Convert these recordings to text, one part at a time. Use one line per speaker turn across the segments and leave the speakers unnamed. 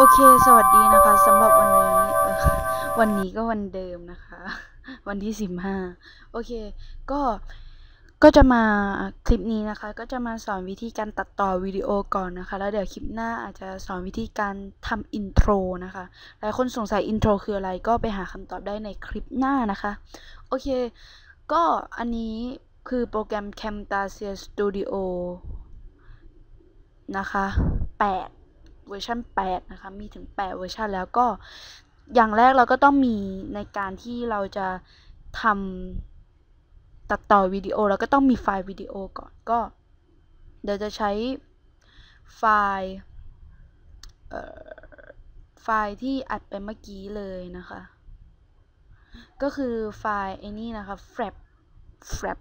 โอเค สวัสดีนะคะสำหรับวันนี้ วันนี้ก็วันเดิมนะคะ วันที่สิบห้าโอเค ก็ ก็จะมาคลิปนี้นะคะ ก็จะมาสอนวิธีการตัดต่อวิดีโอก่อนนะคะ แล้วเดี๋ยวคลิปหน้าอาจจะสอนวิธีการทำอินโทรนะคะหลายคนสงสัยอินโทรคืออะไรก็ไปหาคำตอบได้ในคลิปหน้านะคะ โอเค ก็อันนี้คือโปรแกรม Camtasia Studio นะคะ 8 เวอร์ชัน8นะคะ มีถึง 8 เวอร์ชันแล้วก็อย่างแรกเราก็ต้องมีในการที่เราจะทำตัดต่อวิดีโอเราก็ต้องมีไฟล์วิดีโอก่อนก็ เดี๋ยวจะใช้ไฟล์ไฟล์ที่อัดไปเมื่อกี้เลยนะคะ ก็คือไฟล์ไอ้นี่นะคะ frap frap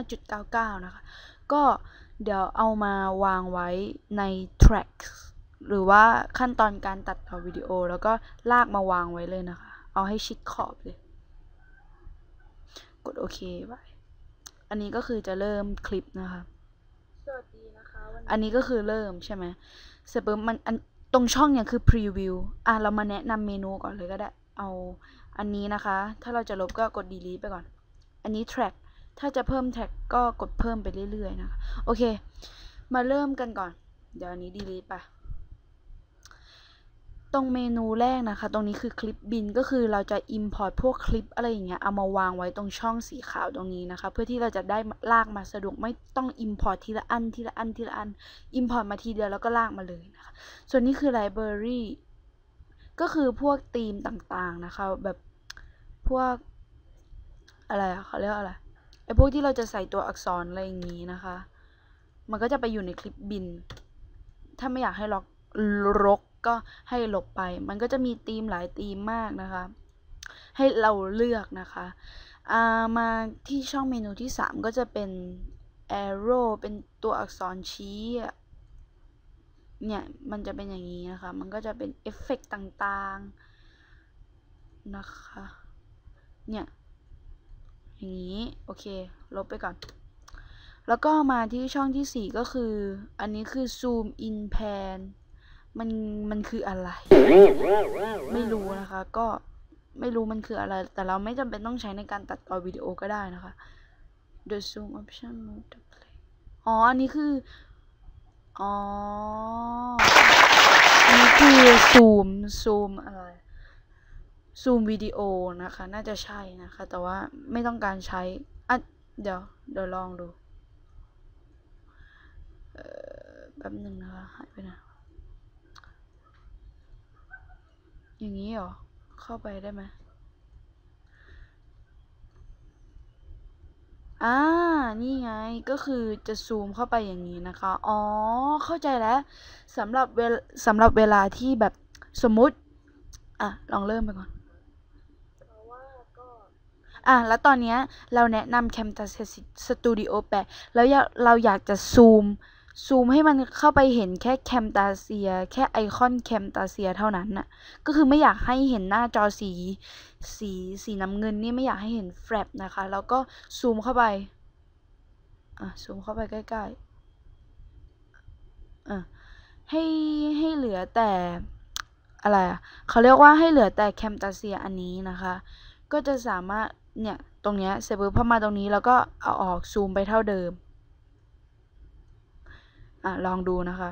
3.5.99 นะคะ ก็เดี๋ยวเอามาวางไว้ใน tracks หรือว่าขั้นตอนการตัดต่อวิดีโอแล้วก็ลากมาวางไว้เลยนะคะ เอาให้ชิดขอบเลย กดโอเคไว้ อันนี้ก็คือจะเริ่มคลิปนะคะ
สวัสดีนะคะวันนี้
อันนี้ก็คือเริ่มใช่ไหมเสร็จปุ๊บมันอันตรงช่องเนี่ยคือ preview อะเรามาแนะนำเมนูก่อนเลยก็ได้ เอาอันนี้นะคะ ถ้าเราจะลบก็กด delete ไปก่อน อันนี้ track ถ้าจะเพิ่ม track ก็กดเพิ่มไปเรื่อยๆนะคะ โอเค มาเริ่มกันก่อน เดี๋ยวอันนี้ delete ไป ตรงเมนูแรกนะคะ ตรงนี้คือคลิปบินก็คือเราจะ import พวกคลิปอะไรอย่างเงี้ยเอามาวางไว้ตรงช่องสีขาวตรงนี้นะคะ เพื่อที่เราจะได้ลากมาสะดวกไม่ต้อง import ทีละอันทีละอันทีละอัน import มาทีเดียวแล้วก็ลากมาเลยนะคะ ส่วนนี้คือ library ก็คือพวกธีมต่างๆนะคะ แบบพวกอะไรเขาเรียกว่าอะไรไอพวกที่เราจะใส่ตัวอักษรอะไรอย่างนี้นะคะ มันก็จะไปอยู่ในคลิปบิน ถ้าไม่อยากให้ล็อกรก ก็ให้หลบไป มันก็จะมีธีมหลายธีมมากนะคะ ให้เราเลือกนะคะามาที่ช่องเมนูที่ 3 ก็จะเป็น arrow เป็นตัวอักษรชี้เนี่ย มันจะเป็นอย่างนี้นะคะ มันก็จะเป็นเอฟเฟกต์ต่างๆ นะคะ เนี่ย อย่างนี้ โอเค ลบไปก่อน แล้วก็มาที่ช่องที่ 4 ก็คือ อันนี้คือ zoom in pan มันมันคืออะไร ไม่รู้นะคะ ก็ไม่รู้มันคืออะไร แต่เราไม่จำเป็นต้องใช้ในการตัดต่อวิดีโอก็ได้นะคะ the zoom option move the play อ๋อ อันนี้คือ อ๋อ อันนี้คือซูมซูมอะไรซูมวิดีโอนะคะ น่าจะใช่นะคะ แต่ว่าไม่ต้องการใช้อะเดี๋ยว เดี๋ยวลองดู เอ่อแป๊บหนึ่งนะคะ หายไปไหน อย่างนี้เหรอ เข้าไปได้ไหมอ่า นี่ไง ก็คือจะซูมเข้าไปอย่างนี้นะคะ อ๋อ เข้าใจแล้วสำหรับเวลสำหรับเวลาที่แบบสมมุติ อะ ลองเริ่มไปก่อน
เพราะว่าก็
อะ แล้วตอนเนี้ยเราแนะนำ Camtasia Studio 8แล้วอยากเราอยากจะซูม ซูมให้มันเข้าไปเห็นแค่ Camtasia แค่ไอคอน Camtasia เท่านั้นน่ะ ก็คือไม่อยากให้เห็นหน้าจอสี สีสีน้ำเงินนี่ไม่อยากให้เห็นแฟลปนะคะ แล้วก็ซูมเข้าไป อะ ซูมเข้าไปใกล้ๆอะให้ให้เหลือแต่อะไรอะเขาเรียกว่าให้เหลือแต่ Camtasia อันนี้นะคะ ก็จะสามารถเนี่ยตรงเนี้ยเสร็จปุ๊บพอมาตรงนี้แล้วก็เอาออกซูมไปเท่าเดิม อะลองดูนะคะ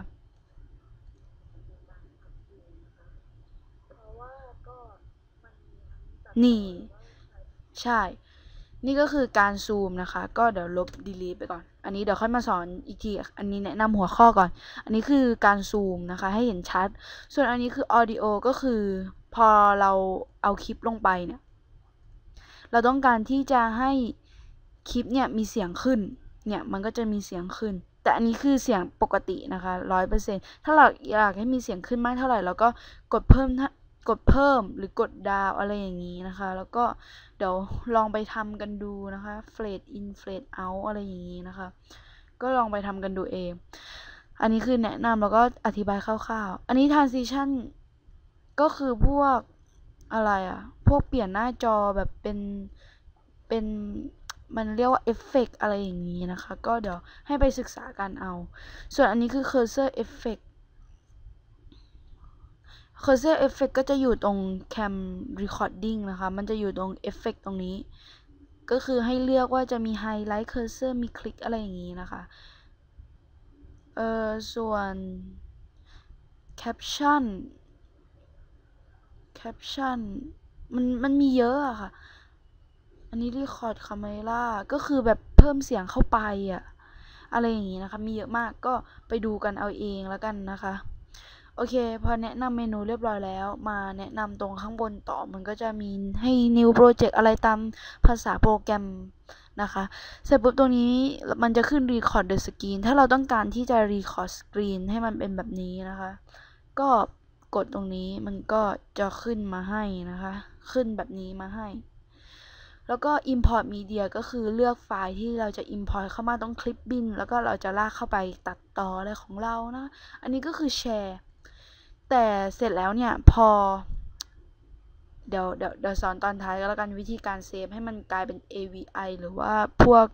เพราะว่าก็มันมีทั้งตัด
นี่
ต่อหรือว่า
ใช่ นี่ก็คือการซูมนะคะ ก็เดี๋ยวลบ delete ไปก่อน อันนี้เดี๋ยวค่อยมาสอนอีกที อันนี้แนะนำหัวข้อก่อน อันนี้คือการซูมนะคะ ให้เห็นชัด ส่วนอันนี้คือ audio ก็คือ พอเราเอาคลิปลงไปเนี่ย เราต้องการที่จะให้คลิปเนี่ยมีเสียงขึ้น เนี่ยมันก็จะมีเสียงขึ้น แต่อันนี้คือเสียงปกตินะคะร้อยเปอร์เซ็นถ้าเราอยากให้มีเสียงขึ้นมากเท่าไหร่เราก็กดเพิ่มกดเพิ่มหรือกดดาวอะไรอย่างนี้นะคะ แล้วก็เดี๋ยวลองไปทำกันดูนะคะ fade in fade out อะไรอย่างนี้นะคะ ก็ลองไปทำกันดูเอง อันนี้คือแนะนำแล้วก็อธิบายคร่าวๆ อันนี้ transition ก็คือพวกอะไรอะพวกเปลี่ยนหน้าจอแบบเป็นเป็น มันเรียกว่าเอฟเฟกอะไรอย่างนี้นะคะ ก็เดี๋ยวให้ไปศึกษากันเอา ส่วนอันนี้คือ cursor effect Cursor Effect ก็จะอยู่ตรง Cam Recording นะคะ มันจะอยู่ตรง Effect ตรงนี้ ก็คือให้เลือกว่าจะมี Highlight Cursor มีคลิกอะไรอย่างนี้นะคะ เออส่วน Caption Caption มันมันมีเยอะอะค่ะ อันนี้ Record Camera ก็คือแบบเพิ่มเสียงเข้าไปอะอะไรอย่างนี้นะคะ มีเยอะมากก็ไปดูกันเอาเองแล้วกันนะคะ โอเค พอแนะนำเมนูเรียบร้อยแล้ว มาแนะนำตรงข้างบนต่อมันก็จะมีให้ new project อะไรตามภาษาโปรแกรมนะคะ เสร็จปุ๊บตรงนี้มันจะขึ้น record the screen ถ้าเราต้องการที่จะ record screen ให้มันเป็นแบบนี้นะคะ ก็กดตรงนี้มันก็จะขึ้นมาให้นะคะ ขึ้นแบบนี้มาให้ แล้วก็ import media ก็คือเลือกไฟล์ที่เราจะ import เข้ามาตรงคลิปบิน แล้วก็เราจะลากเข้าไปตัดต่ออะไรของเรานะ อันนี้ก็คือแชร์ แต่เสร็จแล้วเนี่ยพอ เดี๋ยวเดี๋ยวเดี๋ยวสอนตอนท้ายก็แล้วกันวิธีการเซฟให้มันกลายเป็น AVI หรือว่าพวก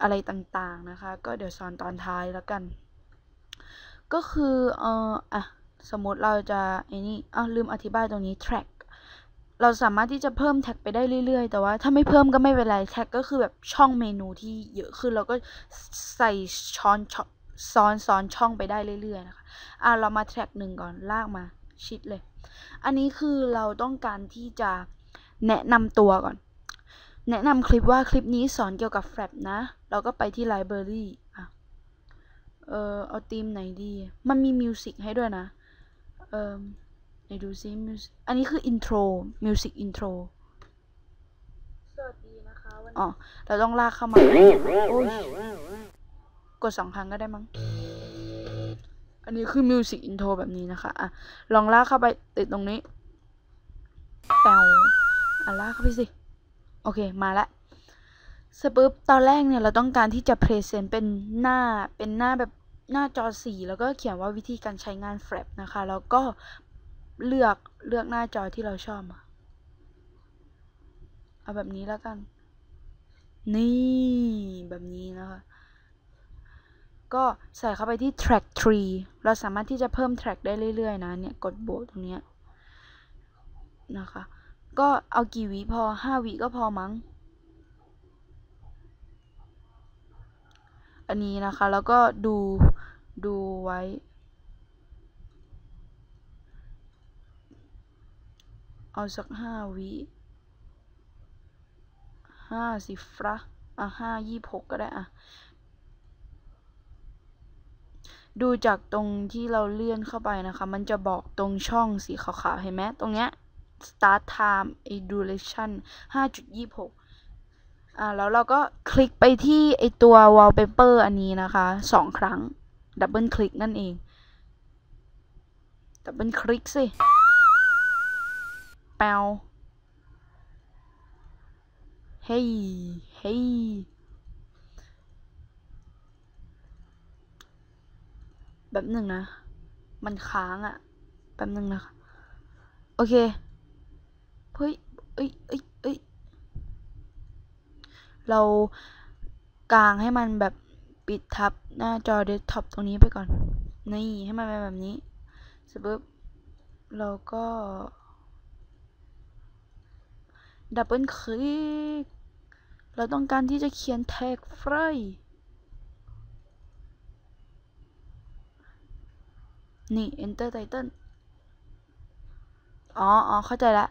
อะไรต่างๆนะคะ ก็เดี๋ยวสอนตอนท้ายแล้วกัน ก็คือเอออะสมมติเราจะไอ้นี่อ้าวลืมอธิบายตรงนี้ track เราสามารถที่จะเพิ่มแท็กไปได้เรื่อย ๆ แต่ว่าถ้าไม่เพิ่มก็ไม่เป็นไรแท็กก็คือแบบช่องเมนูที่เยอะขึ้นเราก็ใส่ช้อนซ้อนซ้อนช่องไปได้เรื่อยๆนะคะอะเรามาแท็กหนึ่งก่อนลากมาชิดเลย อันนี้คือเราต้องการที่จะแนะนำตัวก่อน แนะนำคลิปว่าคลิปนี้สอนเกี่ยวกับแฟลปนะ เราก็ไปที่ library อะ เออเอาธีมไหนดี มันมีมิวสิกให้ด้วยนะ เออ ไหนดูซิมิวสิกอันนี้คืออินโทรมิวสิกอินโทร
สวัสดีนะคะวัน
อ๋อ
นี้
เราต้องลากเข้ามาโอ้ยกดสองครั้งก็ได้มั้ง อันนี้คือมิวสิกอินโทรแบบนี้นะคะ อะ ลองลากเข้าไปติดตรงนี้แปวอะลากเข้าไปสิ โอเค มาแล้วเสร็จปุ๊บตอนแรกเนี่ยเราต้องการที่จะเพรสเซนต์เป็นหน้าเป็นหน้าแบบหน้าจอสีแล้วก็เขียนว่าวิธีการใช้งานแฟลปนะคะ แล้วก็ เลือกเลือกหน้าจอที่เราชอบอะเอาแบบนี้แล้วกัน นี่แบบนี้นะคะ ก็ใส่เข้าไปที่ track tree เราสามารถที่จะเพิ่ม track ได้เรื่อยๆนะเนี่ย กดบวกตรงเนี้ยนะคะ ก็เอากี่วิพอห้าวิก็พอมั้ง อันนี้นะคะ แล้วก็ดูดูไว้ เอาสักห้าวิห้าสิฟระอะห้ายี่หกก็ได้อะ ดูจากตรงที่เราเลื่อนเข้าไปนะคะ มันจะบอกตรงช่องสีขาวๆ เห็นไหมตรงเนี้ย start time a duration 5.26อ่าแล้วเราก็คลิกไปที่ไอตัว wallpaper อันนี้นะคะสองครั้ง ดับเบิลคลิกนั่นเอง ดับเบิลคลิกสิ ปวเฮ้ยเฮ้ยแบบหนึ่งนะ มันค้างอะ่ะแป๊บหนึ่งนะคะ โอเค เฮ้ย เอ้ยเอ้ยเอ้ยเรากางให้มันแบบปิดทับหน้าจอเดสก์ท็อปตรงนี้ไปก่อน นี่ ให้มันเป็นแบบนี้เสร็จปุ๊บเราก็ ดับเบิลคลิก เราต้องการที่จะเขียนแท็กไฟนี่ enter title อ๋ออ๋อเข้าใจละ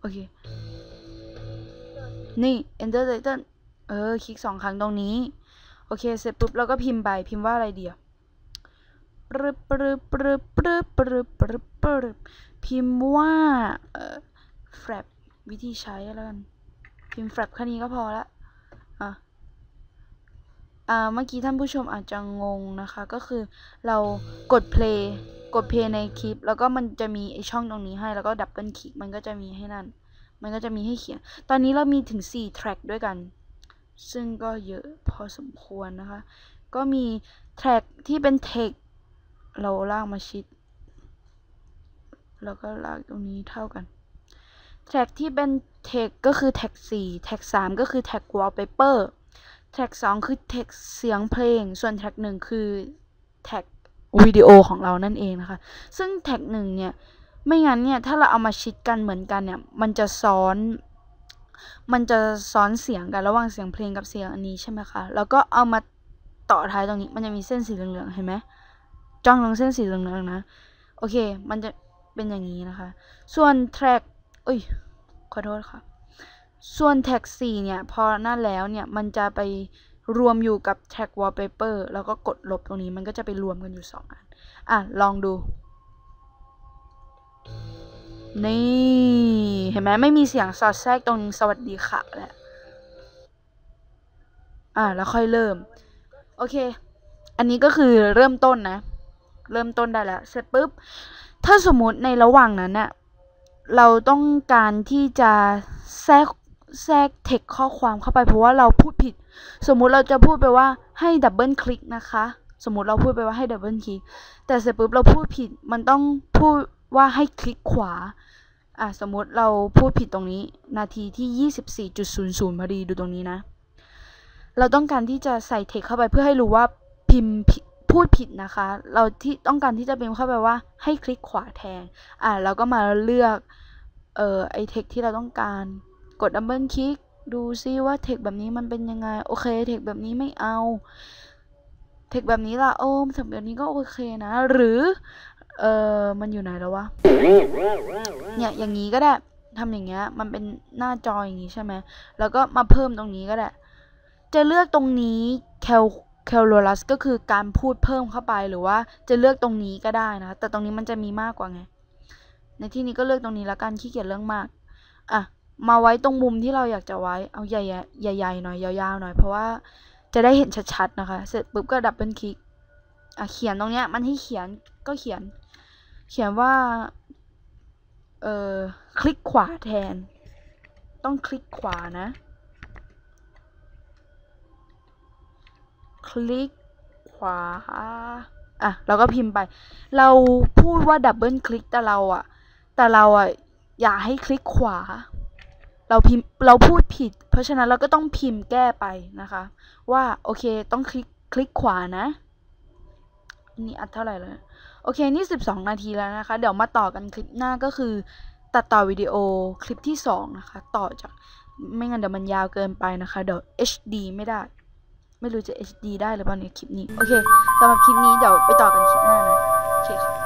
โอเค นี่ enter title เออ คลิกสองครั้งตรงนี้ โอเค เสร็จปุ๊บเราก็พิมพ์ไป พิมพ์ว่าอะไรเดียว ปรึบปรึบปรึบปรึบปรึบปรึบปรึบพิมพ์ว่าเอ่อ flap วิธีใช้แล้วกันพิมพ์ flap แค่นี้ก็พอละอะอ่าเมื่อกี้ท่านผู้ชมอาจจะงงนะคะ ก็คือเรากด play กด play ในคลิป แล้วก็มันจะมีไอช่องตรงนี้ให้แล้วก็ดับเบิลคลิกมันก็จะมีให้นั่น มันก็จะมีให้เขียน ตอนนี้เรามีถึง4 track ด้วยกัน ซึ่งก็เยอะพอสมควรนะคะ ก็มี track ที่เป็น text เราลากมาชิด แล้วก็ลากตรงนี้เท่ากัน track ที่เป็น text ก็คือ text 4 text 3ก็คือ text wallpaper แท็ก2คือ text เสียงเพลง ส่วนแท็ก1คือ text วิดีโอของเรานั่นเองนะคะ ซึ่งแท็กหนึ่งเนี่ย ไม่งั้นเนี่ย ถ้าเราเอามาชิดกันเหมือนกันเนี่ย มันจะซ้อน มันจะซ้อนเสียงกันระหว่างเสียงเพลงกับเสียงอันนี้ใช่ไหมคะ แล้วก็เอามาต่อท้ายตรงนี้ มันจะมีเส้นสีเหลืองๆ เห็นไหม จ้องตรงเส้นสีเหลืองๆนะ โอเค มันจะเป็นอย่างนี้นะคะ ส่วนแทร็กเอ้ย ขอโทษค่ะ ส่วนแท็ก4เนี่ย พอหนั่นแล้วเนี่ย มันจะไปรวมอยู่กับแท็ก wallpaper แล้วก็กดลบตรงนี้ มันก็จะไปรวมกันอยู่2อัน อะ ลองดู นี่ เห็นไหมไม่มีเสียงสอดแทรกตรงสวัสดีค่ะแหละอะ แล้วค่อยเริ่ม โอเค อันนี้ก็คือเริ่มต้นนะ เริ่มต้นได้แล้วเสร็จปุ๊บถ้าสมมติในระหว่างนั้นเน่ะเราต้องการที่จะแทรกแทรกเทคข้อความเข้าไปเพราะว่าเราพูดผิด สมมุติเราจะพูดไปว่าให้ดับเบิลคลิกนะคะ สมมุติเราพูดไปว่าให้ดับเบิลคลิกแต่เสร็จปุ๊บเราพูดผิดมันต้องพูดว่าให้คลิกขวาอะสมมุติเราพูดผิดตรงนี้ นาทีที่ 24.00พอดีดูตรงนี้นะ เราต้องการที่จะใส่เทคเข้าไปเพื่อให้รู้ว่าพิมพ์ พูดผิดนะคะ เราที่ต้องการที่จะพิมพ์เข้าไปว่าให้คลิกขวาแทน อะเราก็มาเลือกเอ่อไอเทคที่เราต้องการ กดดับเบิลคลิกดูซิว่าเทคแบบนี้มันเป็นยังไง โอเคเทคแบบนี้ไม่เอา เทคแบบนี้ล่ะโอ้ทำแบบนี้ก็โอเคนะ หรือ เออมันอยู่ไหนแล้ววะ เนี่ยอย่างนี้ก็ได้ทำอย่างเงี้ย มันเป็นหน้าจออย่างงี้ใช่ไหม แล้วก็มาเพิ่มตรงนี้ก็ได้ จะเลือกตรงนี้แคล แคลโรลัสก็คือการพูดเพิ่มเข้าไปหรือว่าจะเลือกตรงนี้ก็ได้นะ แต่ตรงนี้มันจะมีมากกว่าไง ในที่นี้ก็เลือกตรงนี้แล้วกันขี้เกียจเรื่องมาก อะ มาไว้ตรงมุมที่เราอยากจะไว้ เอาใหญ่ๆใหญ่ๆหน่อยยาวๆหน่อยเพราะว่าจะได้เห็นชัดๆนะคะ เสร็จปุ๊บก็ดับเบิลคลิก อะเขียนตรงเนี้ย มันให้เขียนก็เขียน เขียนว่า เอ่อ คลิกขวาแทน ต้องคลิกขวานะ คลิกขวา อะ เราก็พิมพ์ไป เราพูดว่าดับเบิลคลิกแต่เราอะแต่เราอะอยากให้คลิกขวา เราพิมพ์เราพูดผิด เพราะฉะนั้นเราก็ต้องพิมพ์แก้ไปนะคะ ว่าโอเคต้องคลิกคลิกขวานะนี่อัดเท่าไหร่แล้วโอเค นี่ 12 นาทีแล้วนะคะ เดี๋ยวมาต่อกันคลิปหน้าก็คือ ตัดต่อวิดีโอคลิปที่ 2 นะคะ ต่อจาก ไม่งั้นเดี๋ยวมันยาวเกินไปนะคะ เดี๋ยว HD ไม่ได้ ไม่รู้จะ HD ได้หรือเปล่าในคลิปนี้ โอเคสำหรับคลิปนี้เดี๋ยวไปต่อกันคลิปหน้านะ โอเคค่ะ